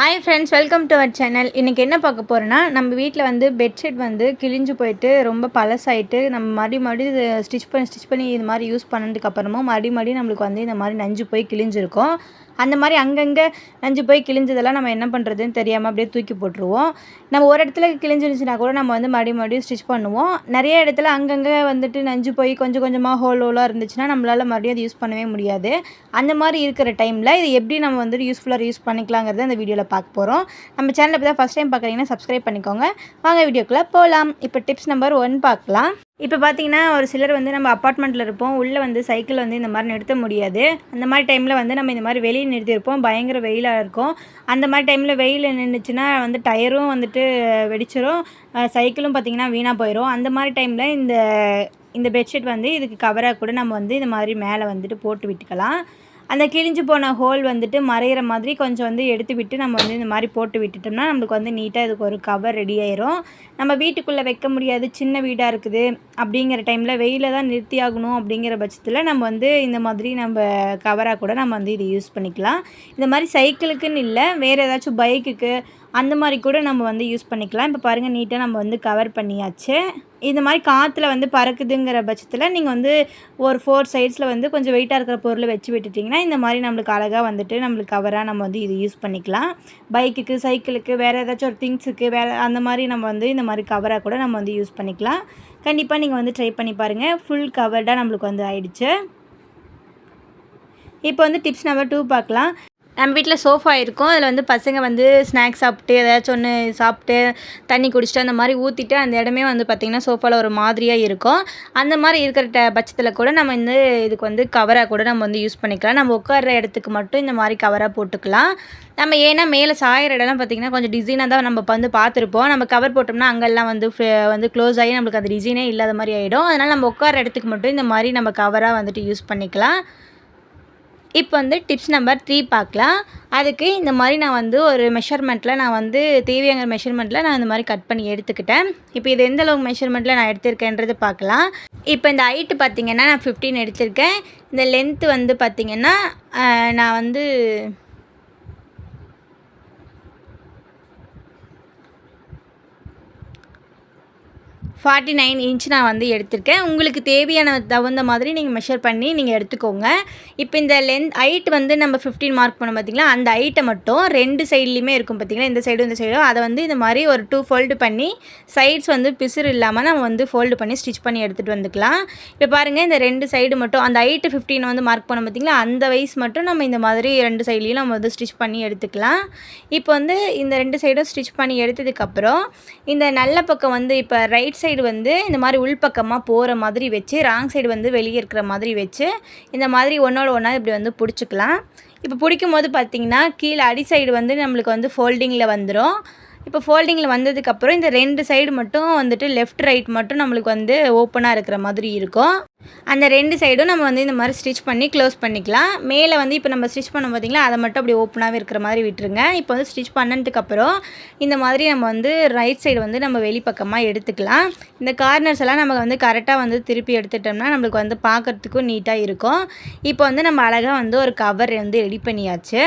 Hi friends welcome to our channel இன்றைக்கி என்ன பார்க்க போகிறோன்னா நம்ம வீட்டில் வந்து பெட்ஷீட் வந்து கிழிஞ்சு போயிட்டு ரொம்ப பழசாயிட்டு நம்ம மறுபடி மறுபடி ஸ்டிச் பண்ணி ஸ்டிச் பண்ணி இது மாதிரி யூஸ் பண்ணதுக்கப்புறமும் மறுபடியும் மறுபடி மறுபடி நம்மளுக்கு வந்து இந்த மாதிரி நஞ்சு போய் கிழிஞ்சிருக்கும். அந்த மாதிரி அங்கங்கே நஞ்சு போய் கிழிஞ்சதெல்லாம் நம்ம என்ன பண்ணுறதுன்னு தெரியாமல் அப்படியே தூக்கி போட்டுருவோம். நம்ம ஒரு இடத்துல கிழிஞ்சிருந்துச்சுன்னா கூட நம்ம வந்து மறுபடியும் மறுபடியும் ஸ்டிச் பண்ணுவோம். நிறைய இடத்துல அங்கங்கே வந்துட்டு நஞ்சு போய் கொஞ்சம் கொஞ்சமாக ஹோல் ஹோலாக இருந்துச்சுன்னா நம்மளால் மறுபடியும் அதை யூஸ் பண்ணவே முடியாது. அந்த மாதிரி இருக்கிற டைமில் இது எப்படி நம்ம வந்துட்டு யூஸ்ஃபுல்லாக யூஸ் பண்ணிக்கலாங்கிறத அந்த வீடியோவில் பார்க்க போகிறோம் நம்ம சேனலில் இப்போ தான் ஃபஸ்ட் டைம் பார்க்குறீங்கன்னா சப்ஸ்கிரைப் பண்ணிக்கோங்க. வாங்க வீடியோக்குள்ளே போகலாம் இப்போ டிப்ஸ் நம்பர் ஒன் பார்க்கலாம். இப்போ பார்த்தீங்கன்னா ஒரு சிலர் வந்து நம்ம அப்பார்ட்மெண்ட்டில் இருப்போம். உள்ளே வந்து சைக்கிள் வந்து இந்த மாதிரி நிறுத்த முடியாது. அந்த மாதிரி டைமில் வந்து நம்ம இந்த மாதிரி வெளியே நிறுத்தியிருப்போம் பயங்கர வெயிலாக இருக்கும். அந்த மாதிரி டைமில் வெயில் நின்றுச்சுன்னா வந்து டயரும் வந்துட்டு வெடிச்சிரும். சைக்கிளும் பார்த்திங்கன்னா வீணாக போயிடும் அந்த மாதிரி டைமில் இந்த இந்த பெட்ஷீட் வந்து இதுக்கு கவராக கூட நம்ம வந்து இந்த மாதிரி மேலே வந்துட்டு போட்டு விட்டுக்கலாம். அந்த கிழிஞ்சு போன ஹோல் வந்துட்டு மறையிற மாதிரி கொஞ்சம் வந்து எடுத்து விட்டு நம்ம வந்து இந்த மாதிரி போட்டு விட்டுட்டோம்னா நம்மளுக்கு வந்து நீட்டாக இதுக்கு ஒரு கவர் ரெடி ஆயிரும். நம்ம வீட்டுக்குள்ளே வைக்க முடியாது சின்ன வீடாக இருக்குது அப்படிங்கிற டைமில் வெயில தான் நிறுத்தி ஆகணும் அப்படிங்கிற பட்சத்தில் நம்ம வந்து இந்த மாதிரி நம்ம கவராக கூட நம்ம வந்து இதை யூஸ் பண்ணிக்கலாம். இந்த மாதிரி சைக்கிளுக்குன்னு இல்லை வேறு ஏதாச்சும் பைக்குக்கு அந்த மாதிரி கூட நம்ம வந்து யூஸ் பண்ணிக்கலாம். இப்போ பாருங்கள் நீட்டாக நம்ம வந்து கவர் பண்ணியாச்சு. இந்த மாதிரி காற்றுல வந்து பறக்குதுங்கிற பட்சத்தில் நீங்கள் வந்து ஒரு ஃபோர் சைட்ஸில் வந்து கொஞ்சம் வெயிட்டாக இருக்கிற பொருளை வச்சு விட்டுட்டிங்கன்னா இந்த மாதிரி நம்மளுக்கு அழகாக வந்துட்டு நம்மளுக்கு கவராக நம்ம வந்து இது யூஸ் பண்ணிக்கலாம். பைக்குக்கு சைக்கிளுக்கு வேறு ஏதாச்சும் ஒரு திங்ஸுக்கு வேறு அந்த மாதிரி நம்ம வந்து இந்த மாதிரி கவராக கூட நம்ம வந்து யூஸ் பண்ணிக்கலாம். கண்டிப்பாக நீங்கள் வந்து ட்ரை பண்ணி பாருங்கள் ஃபுல் கவர்டாக நம்மளுக்கு வந்து ஆயிடுச்சு. இப்போ வந்து டிப்ஸ் நம்பர் டூ பார்க்கலாம். நம்ம வீட்டில் சோஃபா இருக்கும். அதில் வந்து பசங்க வந்து ஸ்நாக்ஸ் சாப்பிட்டு ஏதாச்சும் ஒன்று சாப்பிட்டு தண்ணி குடிச்சிட்டு அந்த மாதிரி ஊற்றிட்டு அந்த இடமே வந்து பார்த்திங்கன்னா சோஃபாவில் ஒரு மாதிரியாக இருக்கும். அந்த மாதிரி இருக்கிற ட பட்சத்தில் கூட நம்ம வந்து இதுக்கு வந்து கவராக கூட நம்ம வந்து யூஸ் பண்ணிக்கலாம். நம்ம உட்கார்ற இடத்துக்கு மட்டும் இந்த மாதிரி கவராக போட்டுக்கலாம். நம்ம ஏன்னா மேலே சாயிற இடம்லாம் பார்த்திங்கன்னா கொஞ்சம் டிசைனாக தான் நம்ம வந்து பார்த்துருப்போம் நம்ம கவர் போட்டோம்னா அங்கெல்லாம் வந்து வந்து க்ளோஸ் ஆகி நம்மளுக்கு அந்த டிசைனே இல்லாத மாதிரி ஆகிடும் அதனால் நம்ம உட்கார இடத்துக்கு மட்டும் இந்த மாதிரி நம்ம கவராக வந்துட்டு யூஸ் பண்ணிக்கலாம். இப்போ வந்து டிப்ஸ் நம்பர் த்ரீ பார்க்கலாம். அதுக்கு இந்த மாதிரி நான் வந்து ஒரு மெஷர்மெண்ட்டில் நான் வந்து தேவையாங்கிற மெஷர்மெண்ட்டில் நான் இந்த மாதிரி கட் பண்ணி எடுத்துக்கிட்டேன். இப்போ இது எந்த அளவுக்கு மெஷர்மெண்ட்டில் நான் எடுத்திருக்கேன்றது பார்க்கலாம். இப்போ இந்த ஹைட்டு பார்த்தீங்கன்னா நான் ஃபிஃப்டீன் எடுத்திருக்கேன். இந்த லென்த்து வந்து பார்த்திங்கன்னா நான் வந்து ஃபார்ட்டி நைன் இன்ச் நான் வந்து எடுத்திருக்கேன். உங்களுக்கு தேவையான தகுந்த மாதிரி நீங்கள் மெஷர் பண்ணி நீங்கள் எடுத்துக்கோங்க. இப்போ இந்த லென்த் ஹைட் வந்து நம்ம 15 மார்க் பண்ணோம் பார்த்திங்களா அந்த ஹைட்டை மட்டும் ரெண்டு சைட்லேயுமே இருக்கும் பார்த்தீங்களா இந்த சைடும் இந்த சைடும் அதை வந்து இந்த மாதிரி ஒரு டூ ஃபோல்டு பண்ணி சைட்ஸ் வந்து பிசுறு இல்லாமல் நம்ம வந்து ஃபோல்டு பண்ணி ஸ்டிச் பண்ணி எடுத்துகிட்டு வந்துக்கலாம். இப்போ பாருங்கள் இந்த ரெண்டு சைடு மட்டும் அந்த ஹைட்டு 15 வந்து மார்க் பண்ணோம் பார்த்தீங்களா அந்த வயசு மட்டும் நம்ம இந்த மாதிரி ரெண்டு சைட்லேயும் நம்ம வந்து ஸ்டிச் பண்ணி எடுத்துக்கலாம். இப்போ வந்து இந்த ரெண்டு சைடும் ஸ்டிச் பண்ணி எடுத்ததுக்கப்புறம் இந்த நல்ல பக்கம் வந்து இப்போ ரைட் சைடு வந்து இந்த மாதிரி உள்பக்கமாக போகிற மாதிரி வச்சு ராங் சைடு வந்து வெளியே இருக்கிற மாதிரி வச்சு இந்த மாதிரி ஒன்றோட ஒன்றா இப்படி வந்து பிடிச்சிக்கலாம். இப்போ பிடிக்கும் போது பார்த்திங்கன்னா கீழே அடி சைடு வந்து நம்மளுக்கு வந்து ஃபோல்டிங்கில் வந்துடும் இப்போ ஃபோல்டிங்கில் வந்ததுக்கப்புறம் இந்த ரெண்டு சைடு மட்டும் வந்துட்டு லெஃப்ட் ரைட் மட்டும் நம்மளுக்கு வந்து ஓப்பனாக இருக்கிற மாதிரி இருக்கும். அந்த ரெண்டு சைடும் நம்ம வந்து இந்த மாதிரி ஸ்டிச் பண்ணி க்ளோஸ் பண்ணிக்கலாம். மேலே வந்து இப்போ நம்ம ஸ்டிச் பண்ண பார்த்திங்களா? அதை மட்டும் அப்படி ஓப்பனாகவே இருக்கிற மாதிரி விட்டுருங்க. இப்போ வந்து ஸ்டிச் பண்ணதுக்கப்புறம் இந்த மாதிரி நம்ம வந்து ரைட் சைடு வந்து நம்ம வெளிப்பக்கமாக எடுத்துக்கலாம். இந்த கார்னர்ஸ் எல்லாம் நம்ம வந்து கரெக்டாக வந்து திருப்பி எடுத்துட்டோம்னா நம்மளுக்கு வந்து பார்க்குறதுக்கும் நீட்டாக இருக்கும். இப்போ வந்து நம்ம அழகாக வந்து ஒரு கவர் வந்து ரெடி பண்ணியாச்சு.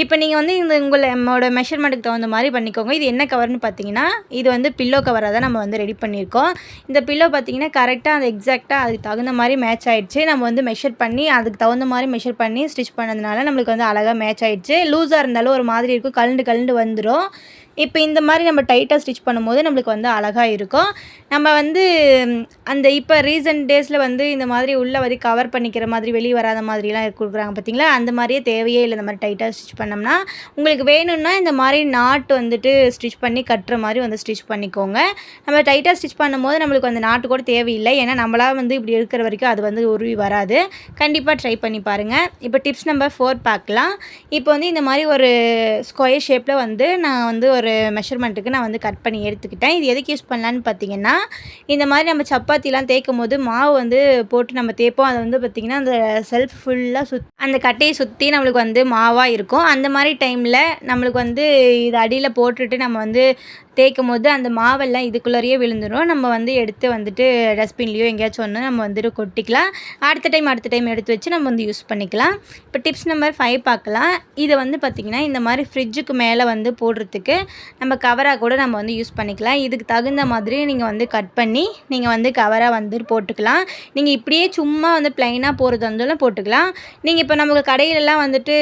இப்போ நீங்கள் வந்து இந்த உங்களை நம்மளோட மெஷர்மெண்ட்டுக்கு தகுந்த மாதிரி பண்ணிக்கோங்க. இது என்ன கவர்னு பார்த்தீங்கன்னா இது வந்து பில்லோ கவராக தான் நம்ம வந்து ரெடி பண்ணியிருக்கோம். இந்த பில்லோ பார்த்தீங்கன்னா கரெக்டாக அது எக்ஸாக்டாக அதுக்கு தகுந்த மாதிரி மேட்ச் ஆகிடுச்சு நம்ம வந்து மெஷர் பண்ணி அதுக்கு தகுந்த மாதிரி மெஷர் பண்ணி ஸ்டிச் பண்ணதுனால நம்மளுக்கு வந்து அழகாக மேட்ச் ஆகிடுச்சு லூஸாக இருந்தாலும் ஒரு மாதிரி இருக்கும். கலண்டு கலண்டு வந்துடும் இப்போ இந்த மாதிரி நம்ம டைட்டாக ஸ்டிச் பண்ணும்போது நம்மளுக்கு வந்து அழகாக இருக்கும். நம்ம வந்து அந்த இப்போ ரீசன்ட் டேஸில் வந்து இந்த மாதிரி உள்ளே வரி கவர் பண்ணிக்கிற மாதிரி வெளியே வராத மாதிரிலாம் கொடுக்குறாங்க பார்த்தீங்களா? அந்த மாதிரியே தேவையே இல்லை. இந்த மாதிரி டைட்டாக ஸ்டிச் பண்ண பண்ணோம்னா உங்களுக்கு வேணும்னா இந்த மாதிரி நாட்டு வந்துட்டு ஸ்டிச் பண்ணி கட்டுற மாதிரி வந்து ஸ்டிச் பண்ணிக்கோங்க. நம்ம டைட்டாக ஸ்டிச் பண்ணும்போது நம்மளுக்கு அந்த நாட்டு கூட தேவையில்லை. ஏன்னா நம்மளா வந்து இப்படி இருக்கிற வரைக்கும் அது வந்து உருவி வராது. கண்டிப்பாக ட்ரை பண்ணி பாருங்கள் இப்போ டிப்ஸ் நம்பர் ஃபோர் பார்க்கலாம். இப்போ வந்து இந்த மாதிரி ஒரு ஸ்கொயர் ஷேப்பில் வந்து நான் வந்து ஒரு மெஷர்மெண்ட்டுக்கு நான் வந்து கட் பண்ணி எடுத்துக்கிட்டேன். இது எதுக்கு யூஸ் பண்ணலான்னு பார்த்தீங்கன்னா இந்த மாதிரி நம்ம சப்பாத்திலாம் தேய்க்கும் போது மாவு வந்து போட்டு நம்ம தேய்ப்போம். அதை வந்து பார்த்திங்கன்னா அந்த செல்ஃப் ஃபுல்லாக சுத் அந்த கட்டையை சுற்றி நம்மளுக்கு வந்து மாவாக இருக்கும். அந்த மாதிரி டைமில் நம்மளுக்கு வந்து இது அடியில் போட்டுட்டு நம்ம வந்து தேய்க்கும் போது அந்த மாவெல்லாம் இதுக்குள்ளேயே விழுந்துடும் நம்ம வந்து எடுத்து வந்துட்டு டஸ்ட்பின்லேயோ எங்கேயாச்சும் ஒன்று நம்ம வந்துட்டு கொட்டிக்கலாம். அடுத்த டைம் அடுத்த டைம் எடுத்து வச்சு நம்ம வந்து யூஸ் பண்ணிக்கலாம். இப்போ டிப்ஸ் நம்பர் ஃபைவ் பார்க்கலாம். இதை வந்து பார்த்திங்கன்னா இந்த மாதிரி ஃப்ரிட்ஜுக்கு மேலே வந்து போடுறதுக்கு நம்ம கவராக கூட நம்ம வந்து யூஸ் பண்ணிக்கலாம். இதுக்கு தகுந்த மாதிரி நீங்கள் வந்து கட் பண்ணி நீங்கள் வந்து கவராக வந்து போட்டுக்கலாம். நீங்கள் இப்படியே சும்மா வந்து ப்ளைனாக போகிறது வந்தாலும் போட்டுக்கலாம். நீங்கள் இப்போ நமக்கு கடையிலலாம் வந்துட்டு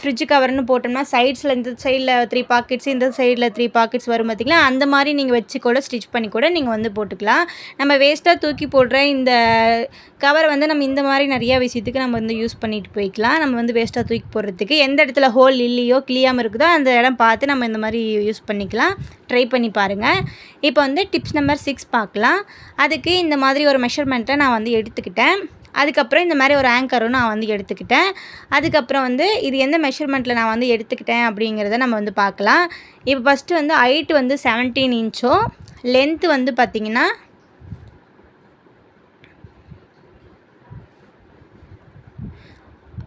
ஃப்ரிட்ஜு கவர்னு போட்டோம்னா சைட்ஸில் இந்த சைடில் த்ரீ பாக்கெட்ஸ் இந்த சைடில் த்ரீ பாக்கெட்ஸ் வரும் பார்த்திங்களா அந்த மாதிரி நீங்கள் வச்சு கூட ஸ்டிச் பண்ணி கூட நீங்கள் வந்து போட்டுக்கலாம். நம்ம வேஸ்ட்டாக தூக்கி போடுற இந்த கவர் வந்து நம்ம இந்த மாதிரி நிறையா விஷயத்துக்கு நம்ம வந்து யூஸ் பண்ணிட்டு போய்க்கலாம். நம்ம வந்து வேஸ்ட்டாக தூக்கி போடுறதுக்கு. எந்த இடத்துல ஹோல் இல்லையோ கிளியாமல் இருக்குதோ அந்த இடம் பார்த்து நம்ம இந்த மாதிரி யூஸ் பண்ணிக்கலாம். ட்ரை பண்ணி பாருங்கள் இப்போ வந்து டிப்ஸ் நம்பர் சிக்ஸ் பார்க்கலாம். அதுக்கு இந்த மாதிரி ஒரு மெஷர்மெண்ட்டை நான் வந்து எடுத்துக்கிட்டேன். அதுக்கப்புறம் இந்த மாதிரி ஒரு ஆங்கரும் நான் வந்து எடுத்துக்கிட்டேன். அதுக்கப்புறம் வந்து இது எந்த மெஷர்மெண்ட்டில் நான் வந்து எடுத்துக்கிட்டேன் அப்படிங்கிறத நம்ம வந்து பார்க்கலாம். இப்போ ஃபஸ்ட்டு வந்து ஹைட்டு வந்து செவன்டீன் இன்ச்சும் லென்த்து வந்து பார்த்திங்கன்னா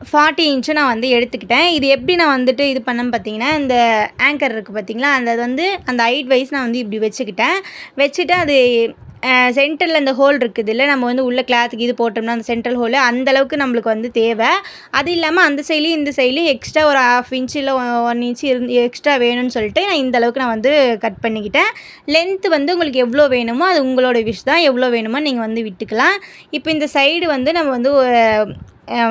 ஃபார்ட்டி இன்ச்சும் நான் வந்து எடுத்துக்கிட்டேன். இது எப்படி நான் வந்துட்டு இது பண்ணேன்னு பார்த்தீங்கன்னா இந்த ஆங்கர் இருக்குது பார்த்தீங்களா அந்த அது வந்து அந்த ஹைட் வைஸ் நான் வந்து இப்படி வச்சுக்கிட்டேன். வச்சுட்டு அது சென்டரில் இந்த ஹோல் இருக்குது இல்லை நம்ம வந்து உள்ள கிளாத்துக்கு இது போட்டோம்னா அந்த சென்ட்ரல் ஹோலு அந்தளவுக்கு நம்மளுக்கு வந்து தேவை. அது இல்லாமல் அந்த சைட்லேயும் இந்த சைட்லேயும் எக்ஸ்ட்ரா ஒரு ஹாஃப் இன்ச் இல்லை ஒன் இன்ச் இருந்து எக்ஸ்ட்ரா வேணும்னு சொல்லிட்டு நான் இந்த அளவுக்கு நான் வந்து கட் பண்ணிக்கிட்டேன். லென்த்து வந்து உங்களுக்கு எவ்வளோ வேணுமோ அது உங்களோட விஷ் தான். எவ்வளோ வேணுமோ நீங்கள் வந்து விட்டுக்கலாம். இப்போ இந்த சைடு வந்து நம்ம வந்து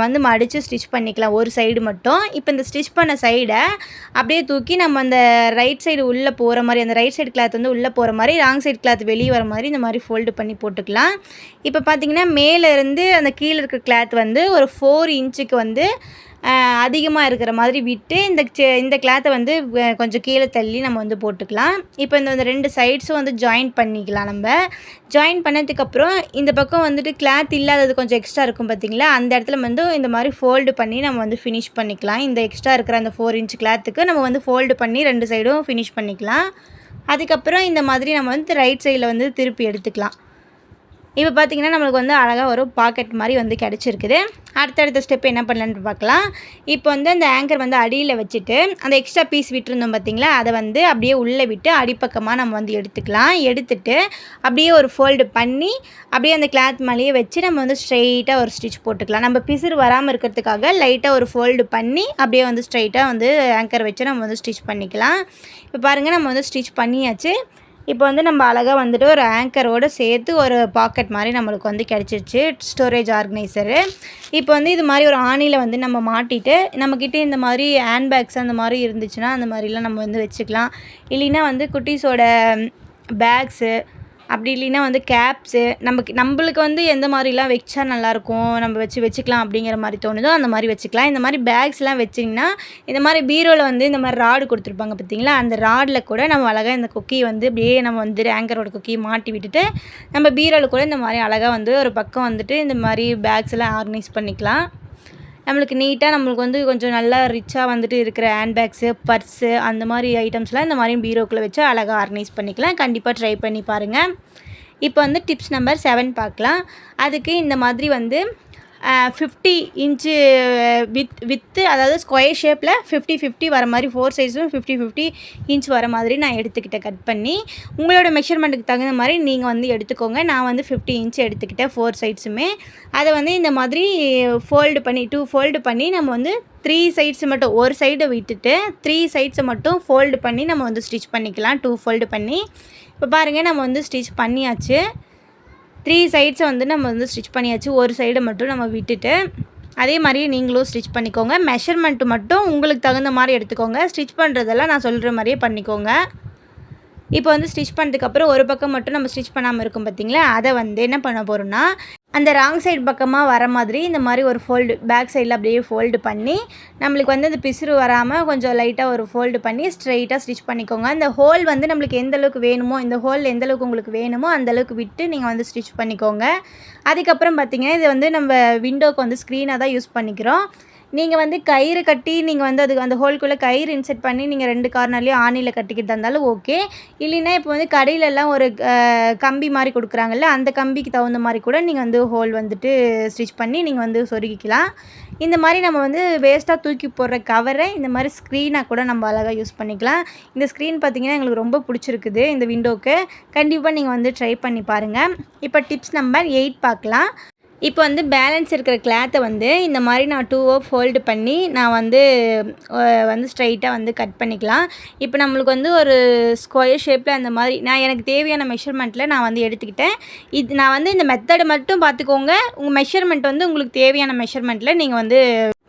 வந்து மடித்து ஸ்டிச் பண்ணிக்கலாம். ஒரு சைடு மட்டும். இப்போ இந்த ஸ்டிச் பண்ண சைடை அப்படியே தூக்கி நம்ம அந்த ரைட் சைடு உள்ளே போகிற மாதிரி அந்த ரைட் சைடு கிளாத் வந்து உள்ளே போகிற மாதிரி ராங் சைடு கிளாத் வெளியே வர மாதிரி இந்த மாதிரி ஃபோல்டு பண்ணி போட்டுக்கலாம். இப்போ பார்த்திங்கன்னா மேலேருந்து அந்த கீழே இருக்கிற கிளாத் வந்து ஒரு ஃபோர் இன்ச்சுக்கு வந்து அதிகமாக இருக்கிற மாதிரி விட்டு இந்த இந்த கிளாத்தை வந்து கொஞ்சம் கீழே தள்ளி நம்ம வந்து போட்டுக்கலாம். இப்போ இந்த ரெண்டு சைட்ஸும் வந்து ஜாயின் பண்ணிக்கலாம் நம்ம. ஜாயின் பண்ணதுக்கப்புறம் இந்த பக்கம் வந்துட்டு கிளாத் இல்லாதது கொஞ்சம் எக்ஸ்ட்ரா இருக்கும் பார்த்திங்களா அந்த இடத்துல வந்து இந்த மாதிரி ஃபோல்டு பண்ணி நம்ம வந்து ஃபினிஷ் பண்ணிக்கலாம். இந்த எக்ஸ்ட்ரா இருக்கிற அந்த ஃபோர் இன்ச் கிளாத்துக்கு நம்ம வந்து ஃபோல்டு பண்ணி ரெண்டு சைடும் ஃபினிஷ் பண்ணிக்கலாம். அதுக்கப்புறம் இந்த மாதிரி நம்ம வந்து ரைட் சைடில் வந்து திருப்பி எடுத்துக்கலாம். இப்போ பார்த்திங்கன்னா நம்மளுக்கு வந்து அழகாக ஒரு பாக்கெட் மாதிரி வந்து கிடச்சிருக்குது. அடுத்தடுத்த ஸ்டெப் என்ன பண்ணலான்னு பார்க்கலாம். இப்போ வந்து அந்த ஆங்கர் வந்து அடியில் வச்சுட்டு அந்த எக்ஸ்ட்ரா பீஸ் விட்டுருந்தோம் பார்த்திங்களா? அதை வந்து அப்படியே உள்ளே விட்டு அடிப்பக்கமாக நம்ம வந்து எடுத்துக்கலாம். எடுத்துட்டு அப்படியே ஒரு ஃபோல்டு பண்ணி அப்படியே அந்த கிளாத் மேலேயே வச்சு நம்ம வந்து ஸ்ட்ரெயிட்டாக ஒரு ஸ்டிச் போட்டுக்கலாம். நம்ம பிசுறு வராமல் இருக்கிறதுக்காக லைட்டாக ஒரு ஃபோல்டு பண்ணி அப்படியே வந்து ஸ்ட்ரைட்டாக வந்து ஆங்கர் வச்சு நம்ம வந்து ஸ்டிச் பண்ணிக்கலாம். இப்போ பாருங்கள் நம்ம வந்து ஸ்டிச் பண்ணியாச்சு. இப்போ வந்து நம்ம அழகாக வந்துட்டு ஒரு ஆங்கரோடு சேர்த்து ஒரு பாக்கெட் மாதிரி நம்மளுக்கு வந்து கிடச்சிருச்சு ஸ்டோரேஜ் ஆர்கனைசரு இப்போ வந்து இது மாதிரி ஒரு ஆணியில் வந்து நம்ம மாட்டிட்டு நம்மக்கிட்ட இந்த மாதிரி ஹேண்ட்பேக்ஸ் அந்த மாதிரி இருந்துச்சுன்னா அந்த மாதிரிலாம் நம்ம வந்து வச்சுக்கலாம். இல்லைன்னா வந்து குட்டீஸோட பேக்ஸு அப்படி இல்லைன்னா வந்து கேப்ஸு நமக்கு நம்மளுக்கு வந்து எந்த மாதிரிலாம் வச்சா நல்லாயிருக்கும் நம்ம வச்சு வச்சுக்கலாம் அப்படிங்கிற மாதிரி தோணுதோ அந்த மாதிரி வச்சுக்கலாம். இந்த மாதிரி பேக்ஸ்லாம் வச்சிங்கன்னா இந்த மாதிரி பீரோவில் வந்து இந்த மாதிரி ராடு கொடுத்துருப்பாங்க பார்த்தீங்களா? அந்த ராடில் கூட நம்ம அழகாக இந்த குக்கியை வந்து அப்படியே நம்ம வந்து ஆங்கரோட குக்கியை மாட்டி விட்டுட்டு நம்ம பீரோவில் கூட இந்த மாதிரி அழகாக வந்து ஒரு பக்கம் வந்துட்டு இந்த மாதிரி பேக்ஸ் எல்லாம் ஆர்கனைஸ் பண்ணிக்கலாம். நம்மளுக்கு நீட்டாக நம்மளுக்கு வந்து கொஞ்சம் நல்லா ரிச்சாக வந்துட்டு இருக்கிற ஹேண்ட்பேக்ஸு பர்ஸு அந்த மாதிரி ஐட்டம்ஸ்லாம் இந்த மாதிரி பீரோக்குள்ளே வச்சு அழகாக ஆர்கனைஸ் பண்ணிக்கலாம். கண்டிப்பாக ட்ரை பண்ணி பாருங்கள் இப்போ வந்து டிப்ஸ் நம்பர் செவன் பார்க்கலாம். அதுக்கு இந்த மாதிரி வந்து ஃபிஃப்டி இன்ச்சு வித் வித்து அதாவது ஸ்கொயர் ஷேப்பில் ஃபிஃப்டி ஃபிஃப்டி வர மாதிரி ஃபோர் சைஸும் ஃபிஃப்டி ஃபிஃப்டி இன்ச் வர மாதிரி நான் எடுத்துக்கிட்டேன் கட் பண்ணி. உங்களோட மெஷர்மெண்ட்டுக்கு தகுந்த மாதிரி நீங்கள் வந்து எடுத்துக்கோங்க. நான் வந்து ஃபிஃப்டி இன்ச் எடுத்துக்கிட்டேன் ஃபோர் சைட்ஸுமே அதை வந்து இந்த மாதிரி ஃபோல்டு பண்ணி டூ ஃபோல்டு பண்ணி நம்ம வந்து த்ரீ சைட்ஸ் மட்டும் ஒரு சைடை விட்டுட்டு த்ரீ சைட்ஸை மட்டும் ஃபோல்டு பண்ணி நம்ம வந்து ஸ்டிச் பண்ணிக்கலாம். டூ ஃபோல்டு பண்ணி. இப்போ பாருங்கள் நம்ம வந்து ஸ்டிச் பண்ணியாச்சு. த்ரீ சைட்ஸை வந்து நம்ம வந்து ஸ்டிச் பண்ணியாச்சு. ஒரு சைடை மட்டும் நம்ம விட்டுட்டு அதே மாதிரியே நீங்களும் ஸ்டிச் பண்ணிக்கோங்க. மெஷர்மெண்ட்டு மட்டும் உங்களுக்கு தகுந்த மாதிரி எடுத்துக்கோங்க. ஸ்டிச் பண்ணுறதெல்லாம் நான் சொல்கிற மாதிரியே பண்ணிக்கோங்க. இப்போ வந்து ஸ்டிச் பண்ணதுக்கப்புறம் ஒரு பக்கம் மட்டும் நம்ம ஸ்டிச் பண்ணாமல் இருக்கும் பார்த்திங்களா அதை வந்து என்ன பண்ண போகிறோம்னா அந்த ராங் சைடு பக்கமாக வர மாதிரி இந்த மாதிரி ஒரு ஃபோல்டு பேக் சைடில் அப்படியே ஃபோல்டு பண்ணி நம்மளுக்கு வந்து அந்த பிசுறு வராமல் கொஞ்சம் லைட்டாக ஒரு ஃபோல்டு பண்ணி ஸ்ட்ரைட்டாக ஸ்டிச் பண்ணிக்கோங்க. அந்த ஹோல் வந்து நம்மளுக்கு எந்த அளவுக்கு வேணுமோ இந்த ஹோல் எந்த அளவுக்கு உங்களுக்கு வேணுமோ அந்த அளவுக்கு விட்டு நீங்கள் வந்து ஸ்டிச் பண்ணிக்கோங்க. அதுக்கப்புறம் பார்த்திங்கன்னா இது வந்து நம்ம விண்டோக்கு வந்து ஸ்க்ரீனாக தான் யூஸ் பண்ணிக்கிறோம். நீங்கள் வந்து கயிறு கட்டி நீங்கள் வந்து அதுக்கு அந்த ஹோல்குள்ளே கயிறு இன்செர்ட் பண்ணி நீங்கள் ரெண்டு கார்னர்லேயும் ஆணியில் கட்டிக்கிட்டு இருந்தாலும் ஓகே. இல்லைன்னா இப்போ வந்து கடையிலலாம் ஒரு கம்பி மாதிரி கொடுக்குறாங்கல்ல அந்த கம்பிக்கு தகுந்த மாதிரி கூட நீங்கள் வந்து ஹோல் வந்துட்டு ஸ்டிச் பண்ணி நீங்கள் வந்து சொருகிக்கலாம். இந்த மாதிரி நம்ம வந்து வேஸ்ட்டாக தூக்கி போடுற கவரை இந்த மாதிரி ஸ்க்ரீனாக கூட நம்ம அழகாக யூஸ் பண்ணிக்கலாம். இந்த ஸ்க்ரீன் பார்த்திங்கன்னா எங்களுக்கு ரொம்ப பிடிச்சிருக்குது இந்த விண்டோக்கு கண்டிப்பாக நீங்கள் வந்து ட்ரை பண்ணி பாருங்கள் இப்போ டிப்ஸ் நம்பர் எயிட் பார்க்கலாம். இப்போ வந்து பேலன்ஸ் இருக்கிற கிளாத்தை வந்து இந்த மாதிரி நான் டூவோ ஃபோல்டு பண்ணி நான் வந்து வந்து ஸ்ட்ரைட்டாக வந்து கட் பண்ணிக்கலாம். இப்போ நம்மளுக்கு வந்து ஒரு ஸ்கொயர் ஷேப்பில் அந்த மாதிரி நான் எனக்கு தேவையான மெஷர்மெண்ட்டில் நான் வந்து எடுத்துக்கிட்டேன். இது நான் வந்து இந்த மெத்தடை மட்டும் பார்த்துக்கோங்க. உங்கள் மெஷர்மெண்ட் வந்து உங்களுக்கு தேவையான மெஷர்மெண்ட்டில் நீங்கள் வந்து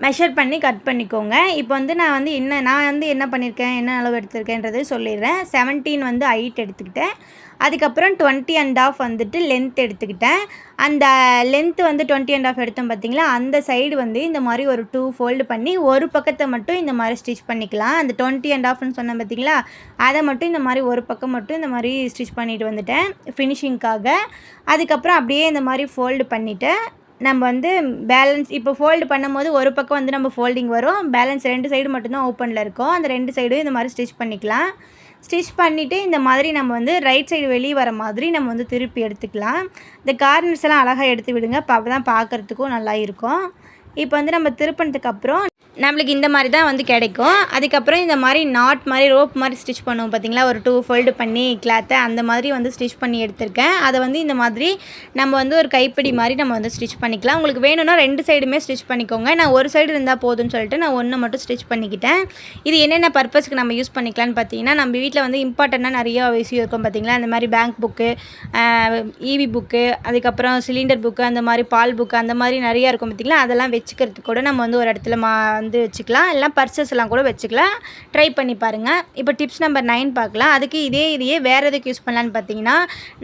மெஷர் பண்ணி கட் பண்ணிக்கோங்க. இப்போ வந்து நான் வந்து என்ன நான் வந்து என்ன பண்ணியிருக்கேன் என்ன அளவு எடுத்திருக்கேன்றது சொல்லிடுறேன். 17 வந்து ஹைட் எடுத்துக்கிட்டேன். அதுக்கப்புறம் டுவெண்ட்டி அண்ட் ஆஃப் வந்துட்டு லென்த் எடுத்துக்கிட்டேன். அந்த லென்த்து வந்து டுவெண்ட்டி அண்ட் ஆஃப் எடுத்தோம் பார்த்தீங்களா அந்த சைடு வந்து இந்த மாதிரி ஒரு டூ ஃபோல்டு பண்ணி ஒரு பக்கத்தை மட்டும் இந்த மாதிரி ஸ்டிச் பண்ணிக்கலாம். அந்த டுவெண்ட்டி அண்ட் ஆஃப்னு சொன்னேன் பார்த்தீங்களா அதை மட்டும் இந்த மாதிரி ஒரு பக்கம் மட்டும் இந்த மாதிரி ஸ்டிச் பண்ணிட்டு வந்துட்டேன் ஃபினிஷிங்க்காக அதுக்கப்புறம் அப்படியே இந்த மாதிரி ஃபோல்டு பண்ணிவிட்டு நம்ம வந்து பேலன்ஸ் இப்போ ஃபோல்டு பண்ணும்போது ஒரு பக்கம் வந்து நம்ம ஃபோல்டிங் வரும். பேலன்ஸ் ரெண்டு சைடு மட்டும்தான் ஓப்பனில் இருக்கும். அந்த ரெண்டு சைடும் இந்த மாதிரி ஸ்டிச் பண்ணிக்கலாம். ஸ்டிச் பண்ணிவிட்டு இந்த மாதிரி நம்ம வந்து ரைட் சைடு வெளியே வர மாதிரி நம்ம வந்து திருப்பி எடுத்துக்கலாம். இந்த கார்னர்ஸ் எல்லாம் அழகாக எடுத்து விடுங்க. அப்போ தான் பார்க்குறதுக்கும் நல்லா இருக்கும். இப்போ வந்து நம்ம திருப்பினதுக்கு அப்புறம் நம்மளுக்கு இந்த மாதிரி தான் வந்து கிடைக்கும். அதுக்கப்புறம் இந்த மாதிரி நாட் மாதிரி ரோப் மாதிரி ஸ்டிச் பண்ணுவோம் பார்த்தீங்களா? ஒரு டூ ஃபோல்டு பண்ணி கிளாத்தை அந்த மாதிரி வந்து ஸ்டிச் பண்ணி எடுத்திருக்கேன். அதை வந்து இந்த மாதிரி நம்ம வந்து ஒரு கைப்பிடி மாதிரி நம்ம வந்து ஸ்டிச் பண்ணிக்கலாம். உங்களுக்கு வேணும்னா ரெண்டு சைடுமே ஸ்டிச் பண்ணிக்கோங்க. நான் ஒரு சைடு இருந்தால் போதும்னு சொல்லிட்டு நான் ஒன்று மட்டும் ஸ்டிச் பண்ணிக்கிட்டேன். இது என்னென்ன பர்பஸ்க்கு நம்ம யூஸ் பண்ணிக்கலாம்னு பார்த்தீங்கன்னா நம்ம வீட்டில் வந்து இம்பார்ட்டண்ட்டாக நிறைய விஷயம் இருக்கும் பார்த்தீங்களா? அந்த மாதிரி பேங்க் புக்கு இவி புக்கு அதுக்கப்புறம் சிலிண்டர் புக்கு அந்த மாதிரி பால் புக்கு அந்த மாதிரி நிறையா இருக்கும் பார்த்தீங்களா? அதெல்லாம் வச்சு வச்சுக்கிறதுக்கு கூட நம்ம வந்து ஒரு இடத்துல மா வந்து வச்சுக்கலாம். எல்லாம் பர்சஸ்லாம் கூட வச்சுக்கலாம். ட்ரை பண்ணி பாருங்கள் இப்போ டிப்ஸ் நம்பர் நைன் பார்க்கலாம். அதுக்கு இதே இதையே வேறு எதுக்கு யூஸ் பண்ணலான்னு பார்த்தீங்கன்னா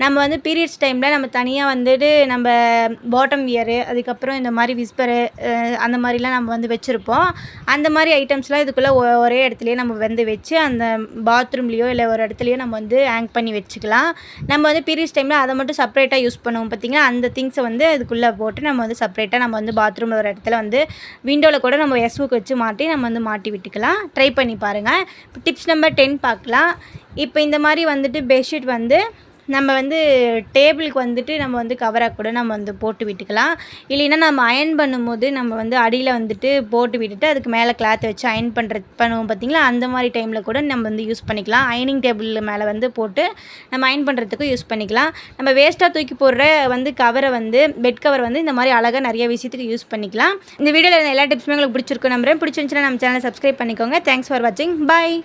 நம்ம வந்து பீரியட்ஸ் டைமில் நம்ம தனியாக வந்துட்டு நம்ம பாட்டம் வியரு அதுக்கப்புறம் இந்த மாதிரி விஸ்பரு அந்த மாதிரிலாம் நம்ம வந்து வச்சுருப்போம். அந்த மாதிரி ஐட்டம்ஸ்லாம் இதுக்குள்ளே ஒரே இடத்துலையே நம்ம வந்து வச்சு அந்த பாத்ரூம்லேயோ இல்லை ஒரு இடத்துலையோ நம்ம வந்து ஹேங் பண்ணி வச்சுக்கலாம். நம்ம வந்து பீரியட்ஸ் டைமில் அதை மட்டும் செப்பரேட்டாக யூஸ் பண்ணுவோம் பார்த்தீங்கன்னா அந்த திங்ஸை வந்து அதுக்குள்ளே போட்டு நம்ம வந்து செப்பரேட்டாக நம்ம வந்து பாத்ரூமில் ஒரு இடத்துல வந்து விண்டோவில் கூட நம்ம எஸ்புக் வச்சு மாட்டி நம்ம வந்து மாட்டி விட்டுக்கலாம். ட்ரை பண்ணி பாருங்கள் இப்போ டிப்ஸ் நம்பர் டென் பார்க்கலாம். இப்போ இந்த மாதிரி வந்துட்டு பெட்ஷீட் வந்து நம்ம வந்து டேபிளுக்கு வந்துட்டு நம்ம வந்து கவராக கூட நம்ம வந்து போட்டு விட்டுக்கலாம். இல்லைன்னா நம்ம அயன் பண்ணும்போது நம்ம வந்து அடியில் வந்துட்டு போட்டு விட்டுட்டு அதுக்கு மேலே கிளாத் வச்சு அயன் பண்ணுற பண்ணுவோம் பார்த்தீங்களா அந்த மாதிரி டைமில் கூட நம்ம வந்து யூஸ் பண்ணிக்கலாம். அயனிங் டேபிள் மேலே வந்து போட்டு நம்ம அயன் பண்ணுறதுக்கும் யூஸ் பண்ணிக்கலாம். நம்ம வேஸ்ட்டாக தூக்கி போடுற வந்து கவரை வந்து பெட் கவர் வந்து இந்த மாதிரி அழகாக நிறைய விஷயத்துக்கு யூஸ் பண்ணிக்கலாம். இந்த வீடியோவில் எல்லா டிப்ஸுமே உங்களுக்கு பிடிச்சிருக்கும் நம்புறேன். பிடிச்சிருந்துச்சுன்னா நம்ம சேனலை சப்ஸ்கிரைப் பண்ணிக்கோங்க. தேங்க்ஸ் ஃபார் வாட்சிங் பாய்